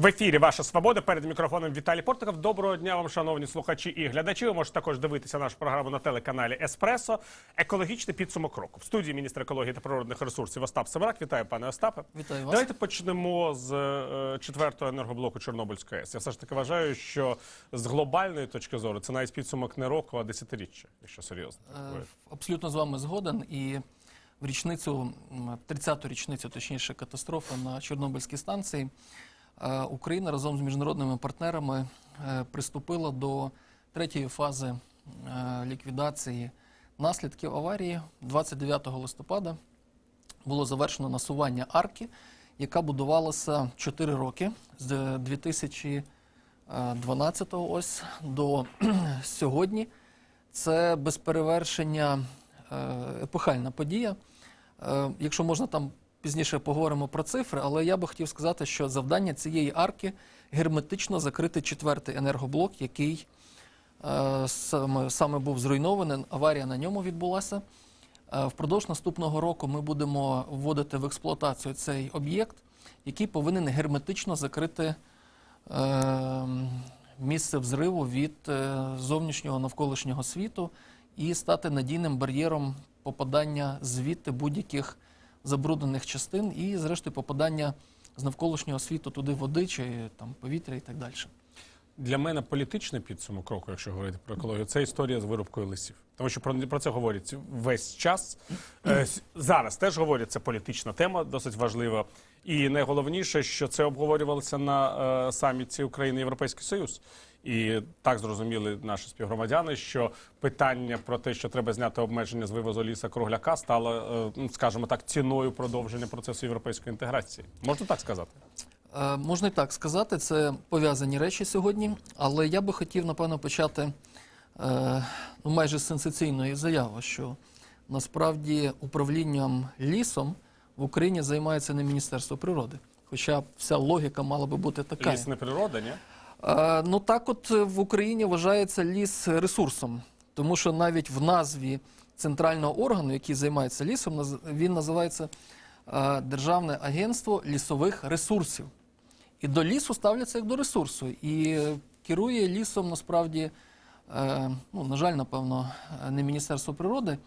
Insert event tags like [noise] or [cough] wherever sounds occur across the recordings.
В ефірі Ваша Свобода перед мікрофоном Віталій Портиков. Доброго дня вам, шановні слухачі і глядачі. Ви можете також дивитися нашу програму на телеканалі Еспресо. Екологічний підсумок року. В студії міністр екології та природних ресурсів Остап Семерак. Вітаю, пане Остапе. Вітаю вас. Давайте почнемо з е, четвертого енергоблоку Чорнобильської АЕС. Я все ж таки вважаю, що з глобальної точки зору це навіть підсумок не року, а десятиріччя, якщо серйозно. Е. Абсолютно з вами згоден. І в річницю, м, 30-ту річницю, точніше, катастрофи на Чорнобильській станції, Україна разом з міжнародними партнерами е, приступила до третьої фази е, ліквідації наслідків аварії. 29 листопада було завершено насування арки, яка будувалася 4 роки з 2012 ось до [clears throat] сьогодні. Це без перевершення е, епохальна подія. Е, Якщо можна там пізніше поговоримо про цифри, але я би хотів сказати, що завдання цієї арки герметично закрити четвертий енергоблок, який е, саме, саме був зруйнований. Аварія на ньому відбулася. Е, Впродовж наступного року ми будемо вводити в експлуатацію цей об'єкт, який повинен герметично закрити е, місце взриву від зовнішнього навколишнього світу і стати надійним бар'єром попадання звідти будь-яких забруднених частин і, зрештою, попадання з навколишнього світу туди води чи там повітря і так далі. Для мене політичний підсумок року, якщо говорити про екологію, це історія з вирубкою лисів. Тому що про, про це говорять весь час. Е, зараз теж говорять, це політична тема, досить важлива. І найголовніше, що це обговорювалося на е, саміті України Європейський Союз. І так зрозуміли наші співгромадяни, що питання про те, що треба зняти обмеження з вивозу ліса кругляка, стало, е, ну, скажімо так, ціною продовження процесу європейської інтеграції. Можна так сказати? Е, Можна і так сказати, це пов'язані речі сьогодні, але я би хотів, напевно, почати е, ну, майже з сенсаційної заяви, що насправді управлінням лісом в Україні займається не Міністерство природи. Хоча вся логіка мала би бути така. Ліс не природа, ні? Ну так, от е, в Україні вважається ліс ресурсом, тому що навіть в назві центрального органу, який займається лісом, він називається Державне агентство лісових ресурсів. І до лісу ставляться як до ресурсу. І е, керує лісом насправді, е, ну, на жаль, напевно, не Міністерство природи,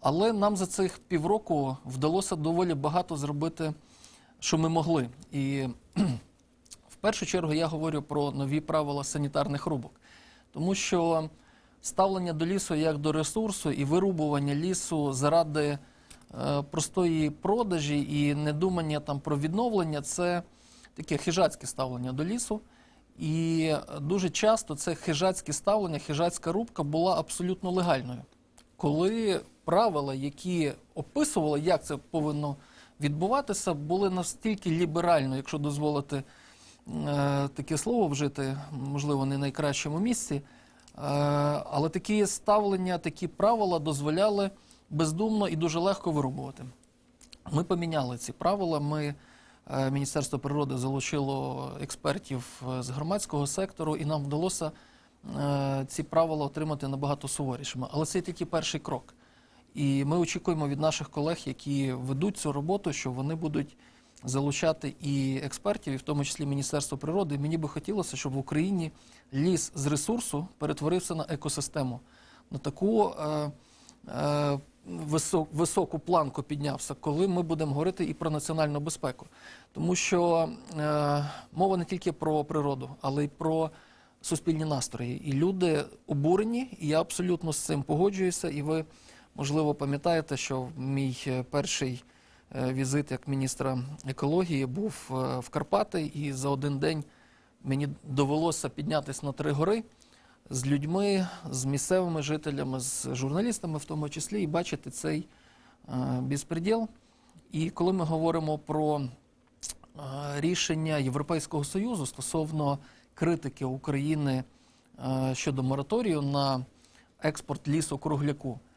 але нам за цих півроку вдалося доволі багато зробити, що ми могли. І першу чергу я говорю про нові правила санітарних рубок, тому що ставлення до лісу як до ресурсу і вирубування лісу заради е, простої продажі і недумання там про відновлення це таке хижацьке ставлення до лісу. І дуже часто це хижацьке ставлення, хижацька рубка була абсолютно легальною. Коли правила, які описували, як це повинно відбуватися, були настільки ліберально, якщо дозволити таке слово вжити, можливо, не найкращому місці. Е, але такі ставлення, такі правила дозволяли бездумно і дуже легко вирубувати. Ми поміняли ці правила. Ми, е, Міністерство природи залучило експертів е, з громадського сектору, і нам вдалося е, ці правила отримати набагато суворішими. Але це тільки перший крок. І ми очікуємо від наших колег, які ведуть цю роботу, що вони будуть залучати і експертів, і в тому числі Міністерство природи. Мені би хотілося, щоб в Україні ліс з ресурсу перетворився на екосистему, на таку е, е, висок, високу планку піднявся, коли ми будемо говорити і про національну безпеку. Тому що е, мова не тільки про природу, але й про суспільні настрої. І люди обурені, і я абсолютно з цим погоджуюся. І ви, можливо, пам'ятаєте, що мій е, перший візит як міністра екології був е, в Карпати, і за один день мені довелося піднятися на три гори з людьми, з місцевими жителями, з журналістами, в тому числі, і бачити цей е, безпреділ. І коли ми говоримо про е, рішення Європейського Союзу стосовно критики України е, щодо мораторію на експорт лісу кругляку, е,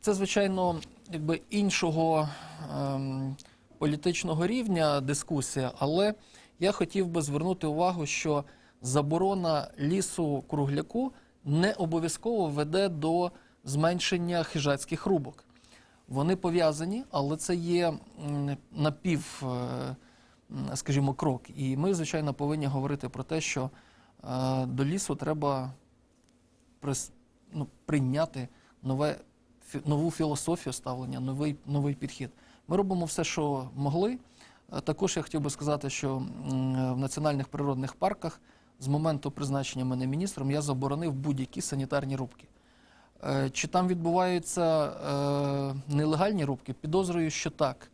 це, звичайно, якби іншого ем, політичного рівня дискусія, але я хотів би звернути увагу, що заборона лісу кругляку не обов'язково веде до зменшення хижацьких рубок. Вони пов'язані, але це є напів е, скажімо, крок. І ми, звичайно, повинні говорити про те, що е, до лісу треба прис- ну, прийняти нове, нову філософію ставлення, новий, новий підхід. Ми робимо все, що могли. Е, Також я хотів би сказати, що в національних природних парках з моменту призначення мене міністром я заборонив будь-які санітарні рубки. Е, Чи там відбуваються е, нелегальні рубки? Підозрюю, що так.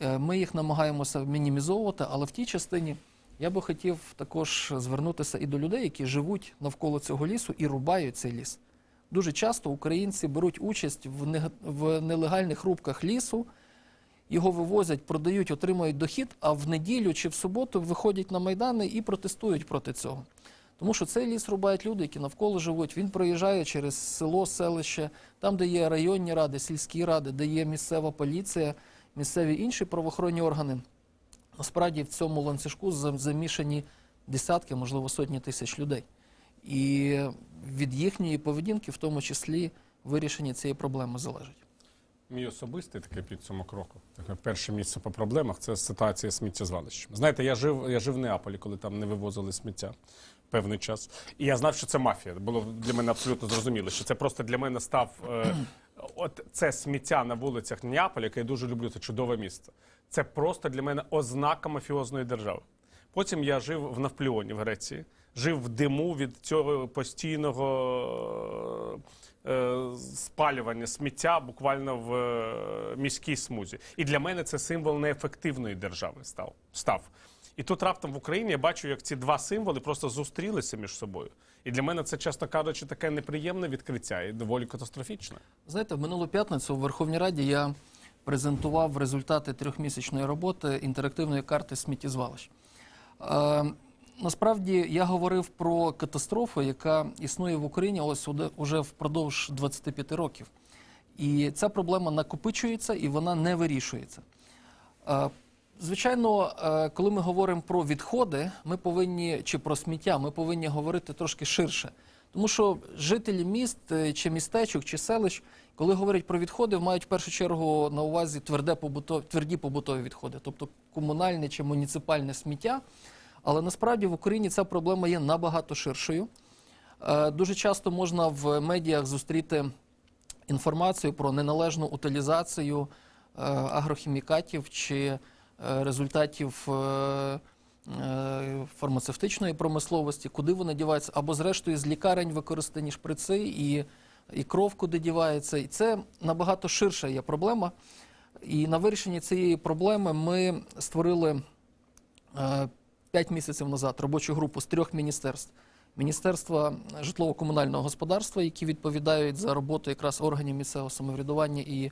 Е, Ми їх намагаємося мінімізовувати, але в тій частині я би хотів також звернутися і до людей, які живуть навколо цього лісу і рубають цей ліс. Дуже часто українці беруть участь в нелегальних рубках лісу, його вивозять, продають, отримують дохід, а в неділю чи в суботу виходять на майдани і протестують проти цього. Тому що цей ліс рубають люди, які навколо живуть. Він проїжджає через село, селище, там, де є районні ради, сільські ради, де є місцева поліція, місцеві інші правоохоронні органи. Насправді в цьому ланцюжку замішані десятки, можливо, сотні тисяч людей. І від їхньої поведінки, в тому числі, вирішення цієї проблеми залежить. Мій особистий такий підсумок року. Таке перше місце по проблемах це ситуація сміттєзвалищем. Знаєте, я жив, я жив в Неаполі, коли там не вивозили сміття певний час. І я знав, що це мафія. Було для мене абсолютно зрозуміло, що це просто для мене став е, от це сміття на вулицях Неаполя, яке я дуже люблю, це чудове місце. Це просто для мене ознака мафіозної держави. Потім я жив в Навпліоні в Греції, жив в диму від цього постійного е, спалювання сміття буквально в е, міській смузі. І для мене це символ неефективної держави став. став. І тут раптом в Україні я бачу, як ці два символи просто зустрілися між собою. І для мене це, чесно кажучи, таке неприємне відкриття і доволі катастрофічне. Знаєте, в минулу п'ятницю в Верховній Раді я презентував результати трьохмісячної роботи інтерактивної карти сміттєзвалищ. Насправді я говорив про катастрофу, яка існує в Україні ось уже впродовж 25 років. І ця проблема накопичується і вона не вирішується. Е, Звичайно, е, коли ми говоримо про відходи, ми повинні чи про сміття, ми повинні говорити трошки ширше. Тому що жителі міст е, чи містечок, чи селищ, коли говорять про відходи, мають в першу чергу на увазі тверде побутові, тверді побутові відходи, тобто комунальне чи муніципальне сміття. Але насправді в Україні ця проблема є набагато ширшою. Е, Дуже часто можна в медіях зустріти інформацію про неналежну утилізацію е, агрохімікатів чи е, результатів фармацевтичної промисловості, куди вони діваються, або зрештою з лікарень використані шприци і, і кров куди дівається. І це набагато ширша є проблема. І на вирішення цієї проблеми ми створили 5 місяців назад робочу групу з трьох міністерств. Міністерства житлово-комунального господарства, які відповідають за роботу якраз органів місцевого самоврядування і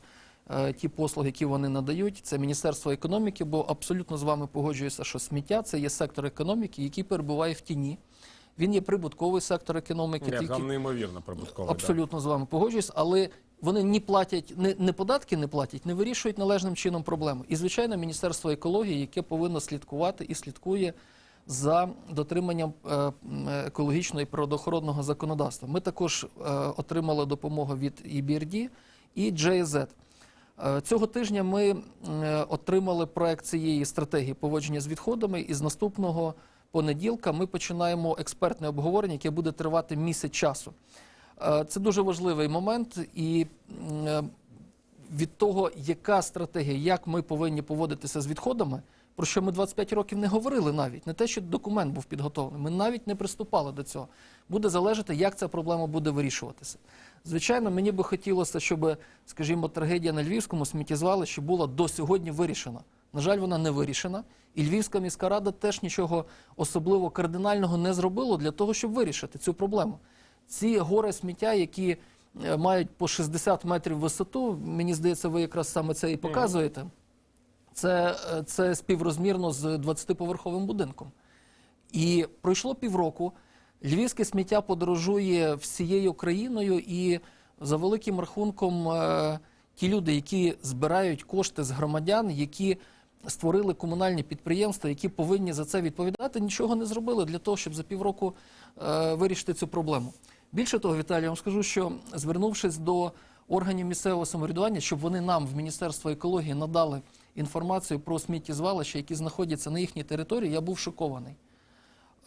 е, ті послуги, які вони надають. Це Міністерство економіки, бо абсолютно з вами погоджуюся, що сміття це є сектор економіки, який перебуває в тіні. Він є прибутковий сектор економіки. Ні, тільки... там неймовірно прибутково. Абсолютно з вами погоджуюсь, але вони не платять, не, не податки не платять, не вирішують належним чином проблеми. І, звичайно, Міністерство екології, яке повинно слідкувати і слідкує за дотриманням е, екологічного і природоохоронного законодавства. Ми також е, отримали допомогу від EBRD і JZ. Е, Цього тижня ми отримали проект цієї стратегії поводження з відходами, і з наступного понеділка ми починаємо експертне обговорення, яке буде тривати місяць часу. Е, Це дуже важливий момент, і е, від того, яка стратегія, як ми повинні поводитися з відходами, про що ми 25 років не говорили навіть, не те, що документ був підготовлений, ми навіть не приступали до цього. Буде залежати, як ця проблема буде вирішуватися. Звичайно, мені би хотілося, щоб, скажімо, трагедія на Львівському сміттєзвалищі була до сьогодні вирішена. На жаль, вона не вирішена, і Львівська міська рада теж нічого особливо кардинального не зробила для того, щоб вирішити цю проблему. Ці гори сміття, які е, мають по 60 метрів висоту, мені здається, ви якраз саме це і показуєте. Це, е, це співрозмірно з 20-поверховим будинком. І пройшло півроку. Львівське сміття подорожує всією країною, і за великим рахунком, е, ті люди, які збирають кошти з громадян, які створили комунальні підприємства, які повинні за це відповідати, нічого не зробили для того, щоб за півроку е, вирішити цю проблему. Більше того, Віталій, я вам скажу, що звернувшись до органів місцевого самоврядування, щоб вони нам в Міністерство екології надали інформацію про сміттєзвалища, які знаходяться на їхній території, я був шокований.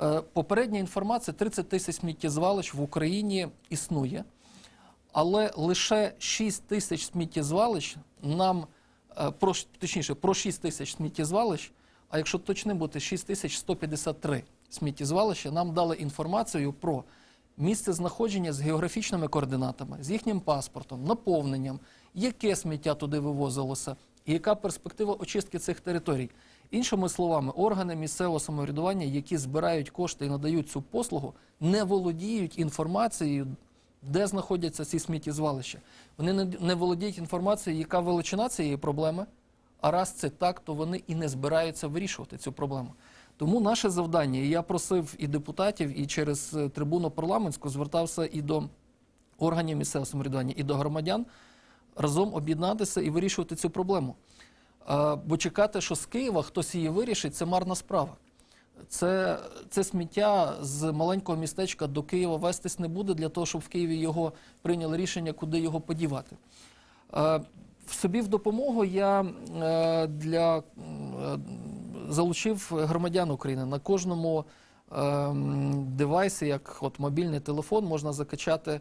Е, Попередня інформація 30 тисяч сміттєзвалищ в Україні існує, але лише 6 тисяч сміттєзвалищ нам, про, точніше, про 6 тисяч сміттєзвалищ, а якщо точним бути, 6153 сміттєзвалища, нам дали інформацію про місце знаходження з географічними координатами, з їхнім паспортом, наповненням, яке сміття туди вивозилося, і яка перспектива очистки цих територій. Іншими словами, органи місцевого самоврядування, які збирають кошти і надають цю послугу, не володіють інформацією, де знаходяться ці сміттєзвалища. Вони не, володіють інформацією, яка величина цієї проблеми. А раз це так, то вони і не збираються вирішувати цю проблему. Тому наше завдання, і я просив і депутатів, і через е, трибуну парламентську звертався і до органів місцевого самоврядування, і до громадян разом об'єднатися і вирішувати цю проблему. Е, Бо чекати, що з Києва хтось її вирішить, це марна справа. Це, це сміття з маленького містечка до Києва вестись не буде для того, щоб в Києві його прийняли рішення, куди його подівати. Е, В собі в допомогу я е, для, е, залучив громадян України. На кожному е, девайсі, як от мобільний телефон, можна закачати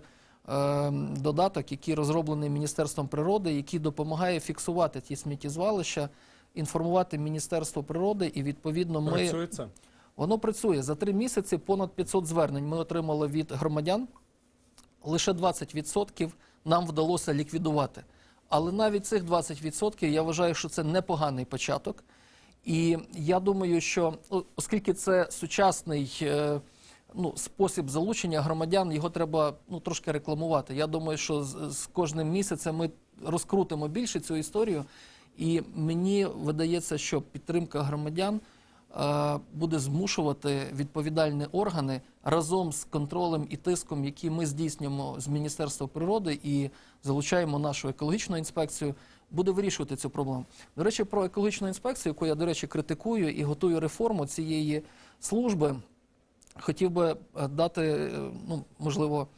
е, додаток, який розроблений Міністерством природи, який допомагає фіксувати ті сміттєзвалища, інформувати Міністерство природи, і відповідно ми. Працює це? Воно працює за три місяці. Понад 500 звернень ми отримали від громадян. Лише 20% нам вдалося ліквідувати. Але навіть цих 20% я вважаю, що це непоганий початок. І я думаю, що оскільки це сучасний е, ну, спосіб залучення громадян, його треба ну, трошки рекламувати. Я думаю, що з, з кожним місяцем ми розкрутимо більше цю історію. І мені видається, що підтримка громадян е, буде змушувати відповідальні органи разом з контролем і тиском, які ми здійснюємо з Міністерства природи і залучаємо нашу екологічну інспекцію, буде вирішувати цю проблему. До речі, про екологічну інспекцію, яку я, до речі, критикую і готую реформу цієї служби. Хотів би е, дати, е, ну можливо,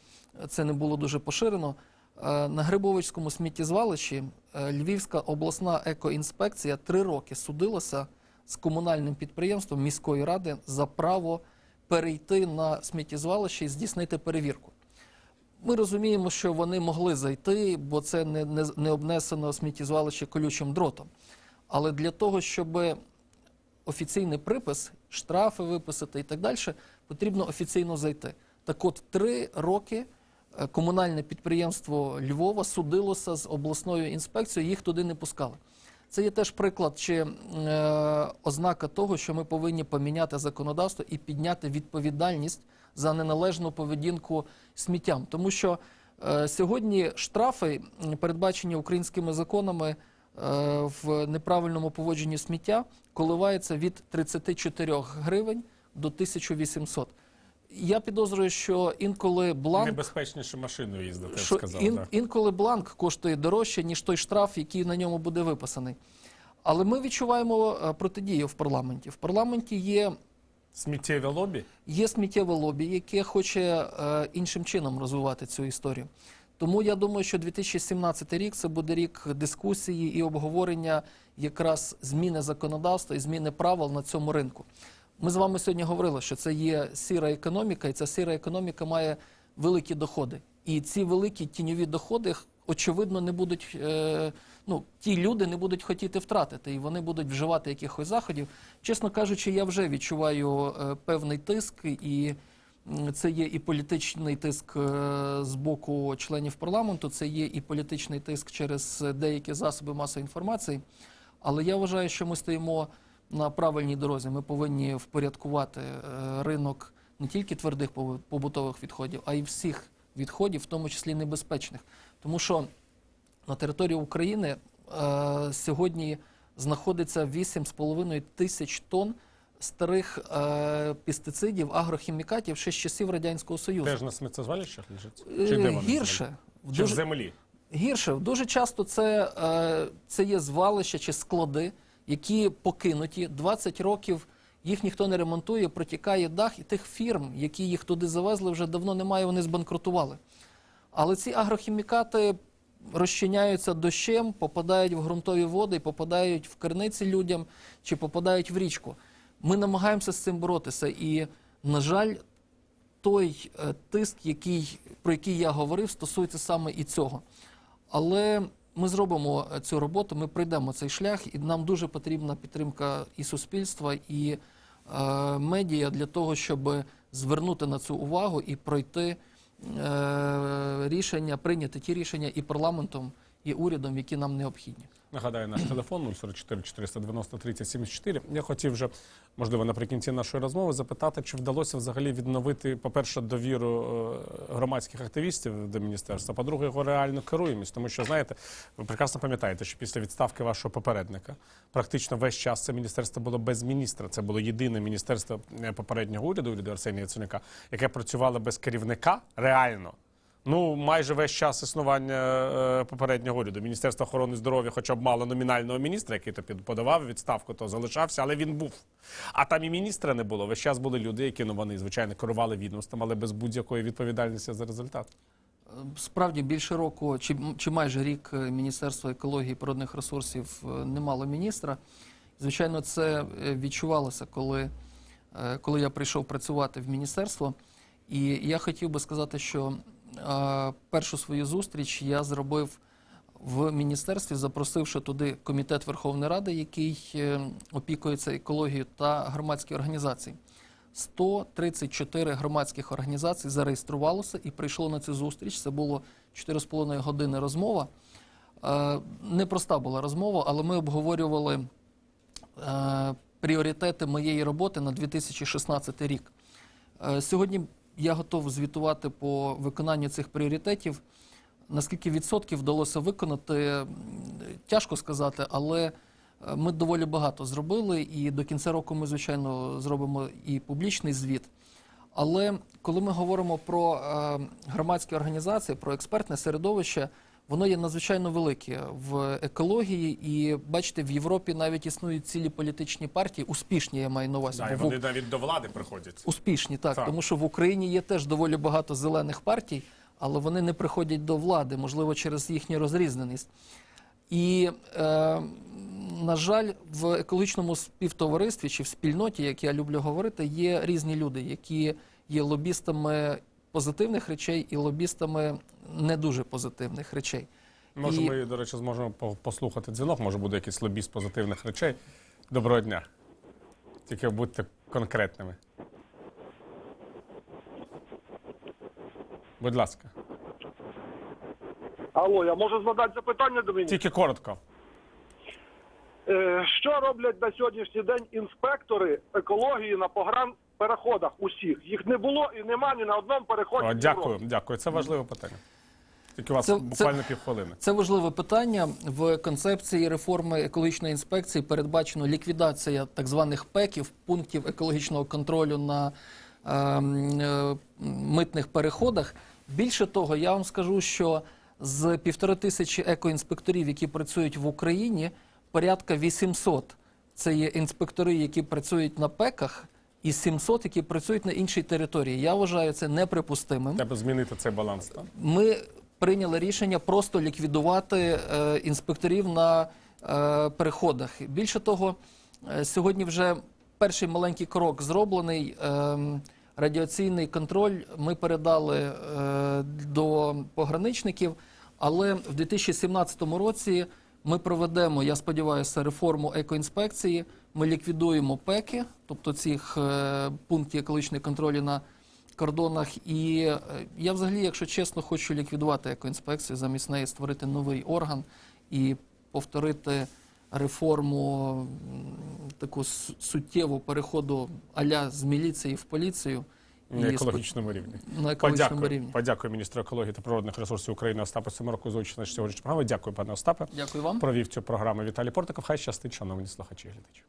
це не було дуже поширено. Е, На Грибовицькому сміттєзвалищі е, Львівська обласна екоінспекція три роки судилася з комунальним підприємством міської ради за право перейти на сміттєзвалище і здійснити перевірку. Ми розуміємо, що вони могли зайти, бо це не, не, не обнесено сміттєзвалище колючим дротом. Але для того, щоб офіційний припис, штрафи виписати і так далі, потрібно офіційно зайти. Так от, три роки комунальне підприємство Львова судилося з обласною інспекцією, їх туди не пускали. Це є теж приклад чи е, ознака того, що ми повинні поміняти законодавство і підняти відповідальність за неналежну поведінку сміттям. Тому що е, сьогодні штрафи, передбачені українськими законами, е, в неправильному поводженні сміття коливається від 34 гривень до 1800. Я підозрюю, що інколи бланк, Небезпечніше машиною їздити, я б що сказав. ін, так. інколи бланк коштує дорожче, ніж той штраф, який на ньому буде виписаний. Але ми відчуваємо е, протидію в парламенті. В парламенті є Сміттєві лобі? Є сміттєве лобі, яке хоче е, іншим чином розвивати цю історію. Тому я думаю, що 2017 рік це буде рік дискусії і обговорення якраз зміни законодавства і зміни правил на цьому ринку. Ми з вами сьогодні говорили, що це є сіра економіка, і ця сіра економіка має великі доходи. І ці великі тіньові доходи, очевидно, не будуть. Е, ну, ті люди не будуть хотіти втратити, і вони будуть вживати якихось заходів. Чесно кажучи, я вже відчуваю е, певний тиск, і це є і політичний тиск е, з боку членів парламенту, це є і політичний тиск через деякі засоби масової інформації. Але я вважаю, що ми стоїмо на правильній дорозі. Ми повинні впорядкувати е, ринок не тільки твердих побу- побутових відходів, а й всіх відходів, в тому числі небезпечних. Тому що на території України е, сьогодні знаходиться 8,5 тисяч тонн старих е, пестицидів, агрохімікатів ще з часів Радянського Союзу. Теж на сміттєзвалищах лежить? Е, Чи де гірше. В Чи в землі? Гірше. Дуже часто це, е, це є звалища чи склади, які покинуті 20 років. Їх ніхто не ремонтує, протікає дах, і тих фірм, які їх туди завезли, вже давно немає, вони збанкрутували. Але ці агрохімікати розчиняються дощем, попадають в ґрунтові води, попадають в керниці людям чи попадають в річку. Ми намагаємося з цим боротися. І, на жаль, той е, тиск, який, про який я говорив, стосується саме і цього. Але ми зробимо е, цю роботу, ми пройдемо цей шлях, і нам дуже потрібна підтримка і суспільства, і е, медіа для того, щоб звернути на цю увагу і пройти е, рішення, прийняти ті рішення і парламентом, і урядом, які нам необхідні. Нагадаю, наш телефон 044 490 30 74. Я хотів вже, можливо, наприкінці нашої розмови запитати, чи вдалося взагалі відновити, по-перше, довіру е, громадських активістів до міністерства, по-друге, його реальну керуємість. Тому що, знаєте, ви прекрасно пам'ятаєте, що після відставки вашого попередника практично весь час це міністерство було без міністра. Це було єдине міністерство е, попереднього уряду, уряду Арсенія Яценюка, яке працювало без керівника реально. Ну, майже весь час існування е, попереднього уряду. Міністерство охорони здоров'я, хоча б мало номінального міністра, який то подавав відставку, то залишався, але він був. А там і міністра не було. Весь час були люди, які ну вони звичайно керували відомством, але без будь-якої відповідальності за результат. Е, Справді більше року, чи, чи майже рік е, Міністерство екології і природних ресурсів не мало міністра. Звичайно, це відчувалося, коли, коли я прийшов працювати в міністерство. І я хотів би сказати, що першу свою зустріч я зробив в міністерстві, запросивши туди комітет Верховної Ради, який е, опікується екологією та громадські організації. 134 громадських організацій зареєструвалося і прийшло на цю зустріч. Це було 4,5 години розмова. Е, Непроста була розмова, але ми обговорювали е, пріоритети моєї роботи на 2016 рік. Сьогодні я готов звітувати по виконанню цих пріоритетів. Наскільки відсотків вдалося виконати, тяжко сказати, але е, ми доволі багато зробили, і до кінця року ми, звичайно, зробимо і публічний звіт. Але коли ми говоримо про е, громадські організації, про експертне середовище, воно є надзвичайно велике в екології, і бачите, в Європі навіть існують цілі політичні партії, успішні, я маю на увазі. Да, і бо в вони навіть до влади приходять. Успішні, так, Так. тому що в Україні є теж доволі багато зелених партій, але вони не приходять до влади, можливо, через їхню розрізненість. І, е, на жаль, в екологічному співтоваристві чи в спільноті, як я люблю говорити, є різні люди, які є лобістами позитивних речей і лобістами не дуже позитивних речей. Може, І- ми, до речі, зможемо послухати дзвінок, може буде якийсь лобіст позитивних речей. Доброго дня. Тільки будьте конкретними. Будь ласка. Алло, я можу задати запитання до мене? Тільки коротко. Е, що роблять на сьогоднішній день інспектори екології на погранпереходах усіх? Їх не було і нема ні на одному переході. О, дякую, Європі. дякую. Це важливе питання. Тільки у вас Це- буквально півхвилини. Це важливе питання. В концепції реформи екологічної інспекції передбачено ліквідація так званих ПЕКів, пунктів екологічного контролю на ем, е, митних переходах. Більше того, я вам скажу, що з півтори тисячі екоінспекторів, які працюють в Україні, порядка 800 це є інспектори, які працюють на ПЕКах, і 700, які працюють на іншій території. Я вважаю це неприпустимим Треба змінити цей баланс. Так? ми прийняли рішення просто ліквідувати е, інспекторів на е, переходах. Більше того, е, сьогодні вже перший маленький крок зроблений. Е, радіаційний контроль ми передали е, до пограничників, але в 2017 році ми проведемо, я сподіваюся, реформу екоінспекції. Ми ліквідуємо ПЕКи, тобто цих е, пунктів екологічного контролю на кордонах. І е, я взагалі, якщо чесно, хочу ліквідувати екоінспекцію, замість неї створити новий орган і повторити реформу таку суттєву переходу аля з міліції в поліцію. На екологічному рівні. на екологічному Подякую, рівні. подякую міністру екології та природних ресурсів України Остапу Семероку за участь сьогоднішньої програми. Дякую, пане Остапе. Дякую вам. Провів цю програму Віталій Портиков. Хай щастить, шановні слухачі і глядачі.